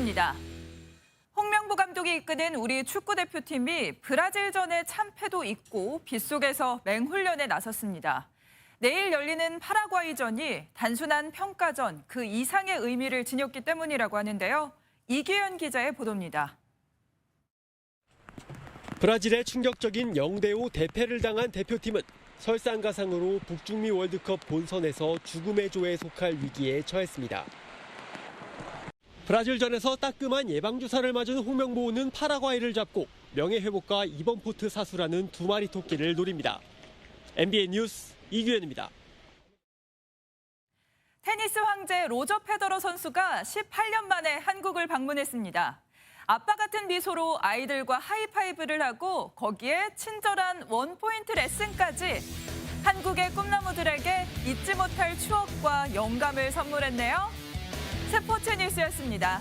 뉴스입니다. 홍명보 감독이 이끄는 우리 축구 대표팀이 브라질전의 참패도 있고 빗속에서 맹훈련에 나섰습니다. 내일 열리는 파라과이전이 단순한 평가전 그 이상의 의미를 지녔기 때문이라고 하는데요. 이규현 기자의 보도입니다. 브라질의 충격적인 0대5 대패를 당한 대표팀은 설상가상으로 북중미 월드컵 본선에서 죽음의 조에 속할 위기에 처했습니다. 브라질전에서 따끔한 예방주사를 맞은 홍명보는 파라과이를 잡고 명예회복과 이번 포트 사수라는 두 마리 토끼를 노립니다. NBA 뉴스 이규현입니다. 테니스 황제 로저 페더러 선수가 18년 만에 한국을 방문했습니다. 아빠 같은 미소로 아이들과 하이파이브를 하고 거기에 친절한 원포인트 레슨까지 한국의 꿈나무들에게 잊지 못할 추억과 영감을 선물했네요. 스포츠 뉴스였습니다.